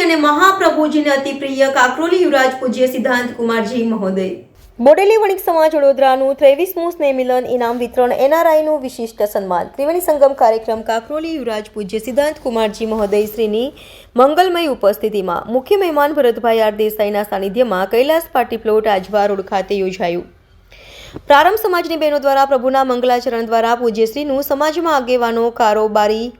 અને મહાપ્રભુજીને અતિ પ્રિય કાકરોલી યુવરાજ પૂજ્ય સિદ્ધાંત કુમારજી મહોદય. બોડેલી વણિક સમાજ વડોદરાનું ત્રેવીસમું સ્નેહ મિલન, ઇનામ વિતરણ, એનઆરઆઈનું વિશિષ્ટ સન્માન. ત્રિવેણી સંગમ કાર્યક્રમ કાકરોલી યુવરાજ પૂજ્ય સિદ્ધાંત કુમારજી મહોદય શ્રીની મંગલમય ઉપસ્થિતિમાં મુખ્ય મહેમાન ભરતભાઈ આર દેસાઈના સાનિધ્યમાં Kailas party plot Ajwa road ખાતે યોજાયું. પ્રારંભ સમાજની બહેનો દ્વારા પ્રભુના મંગલાચરણ દ્વારા પૂજ્યશ્રીનું સમાજમાં આગેવાનો, કારોબારી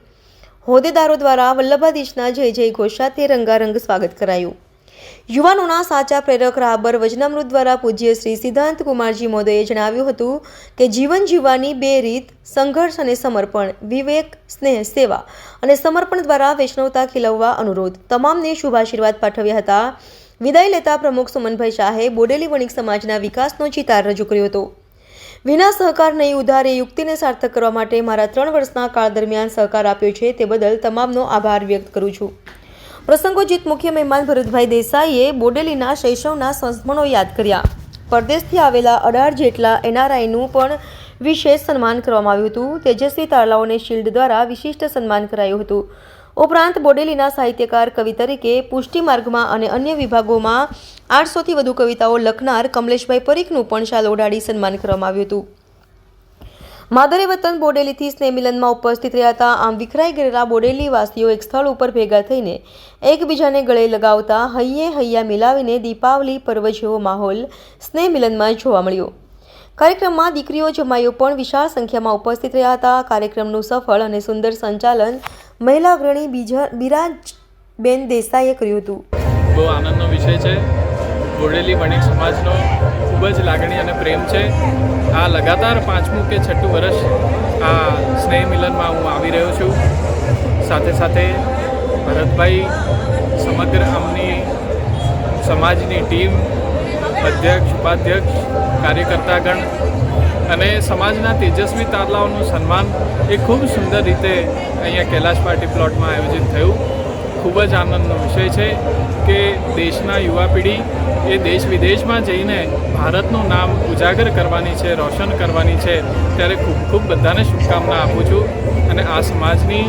હોદ્દેદારો દ્વારા વલ્લભાધીશના જય જય ઘોષ સાથે રંગારંગ સ્વાગત કરાયું. યુવાનોના સાચા પ્રેરક રાબર વચનામૃત દ્વારા પૂજ્ય શ્રી સિદ્ધાંત કુમારજી મોદયે જણાવ્યું હતું કે જીવન જીવવાની બે રીત, સંઘર્ષ અને સમર્પણ, વિવેક, સ્નેહ, સેવા અને સમર્પણ દ્વારા વૈષ્ણવતા ખીલવવા અનુરોધ. તમામને શુભાશીર્વાદ પાઠવ્યા હતા. વિદાય લેતા પ્રમુખ સુમનભાઈ શાહે બોડેલી વણિક સમાજના વિકાસનો ચિતાર રજૂ કર્યો હતો. વિના સહકાર નહીં ઉધારે યુક્તિને સાર્થક કરવા માટે મારા ત્રણ વર્ષના કાળ દરમિયાન સહકાર આપ્યો છે તે બદલ તમામનો આભાર વ્યક્ત કરું છું. પ્રસંગોજીત મુખ્ય મહેમાન ભરતભાઈ દેસાઈએ બોડેલીના શૈશવના સંસ્મરણો યાદ કર્યા. પરદેશથી આવેલા અઢાર જેટલા એનઆરઆઈનું પણ વિશેષ સન્માન કરવામાં આવ્યું હતું. તેજસ્વી તારલાઓને શિલ્ડ દ્વારા વિશિષ્ટ સન્માન કરાયું હતું. ઉપરાંત બોડેલીના સાહિત્યકાર કવિ તરીકે પુષ્ટિ માર્ગમાં અને અન્ય વિભાગોમાં આઠસોથી વધુ કવિતાઓ લખનાર કમલેશભાઈ પરીખનું પણ શાલ ઓઢાડી સન્માન કરવામાં આવ્યું હતું. માદરે વતન બોડેલીથી સ્નેહ મિલનમાં ઉપસ્થિત રહ્યા હતા. આમ વિખરાઈ ગયેલા બોડેલી વાસીઓ એક સ્થળ ઉપર ભેગા થઈને એકબીજાને ગળે લગાવતા હૈયે હૈયા મિલાવીને દીપાવલી પર્વ જેવો માહોલ સ્નેહ મિલનમાં જોવા મળ્યો. કાર્યક્રમમાં દીકરીઓ જમાઈઓ પણ વિશાળ સંખ્યામાં ઉપસ્થિત રહ્યા હતા. કાર્યક્રમનું સફળ અને સુંદર સંચાલન મહિલા અગ્રણી બીજા બિરાજબેન દેસાઈએ કર્યું હતું. બહુ આનંદનો વિષય છે. બોડેલી વણિક સમાજનો ખૂબ જ લાગણી અને પ્રેમ છે. આ લગાતાર પાંચમું કે છઠ્ઠું વર્ષ આ સ્નેહ મિલનમાં હું આવી રહ્યો છું. સાથે સાથે ભરતભાઈ સમગ્ર આમની સમાજની ટીમ, અધ્યક્ષ, ઉપાધ્યક્ષ, કાર્યકર્તાગણ અને સમાજના તેજસ્વી તારલાઓનું સન્માન એ ખૂબ સુંદર રીતે અહીંયા કૈલાશ પાર્ટી પ્લોટમાં આયોજિત થયું. ખૂબ જ આનંદનો વિષય છે કે દેશના યુવા પેઢી એ દેશ વિદેશમાં જઈને ભારતનું નામ ઉજાગર કરવાની છે, રોશન કરવાની છે. ત્યારે ખૂબ ખૂબ બધાને શુભકામના આપું છું. અને આ સમાજની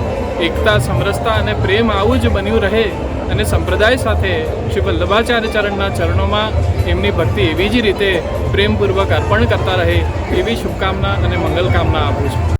એકતા, સમરસતા અને પ્રેમ આવું જ બન્યું રહે અને સંપ્રદાય સાથે શ્રી વલ્લભાચાર્ય ચરણના ચરણોમાં એમની ભક્તિ એવી જ રીતે પ્રેમપૂર્વક અર્પણ કરતા રહે એવી શુભકામના અને મંગલ કામના આપું છું.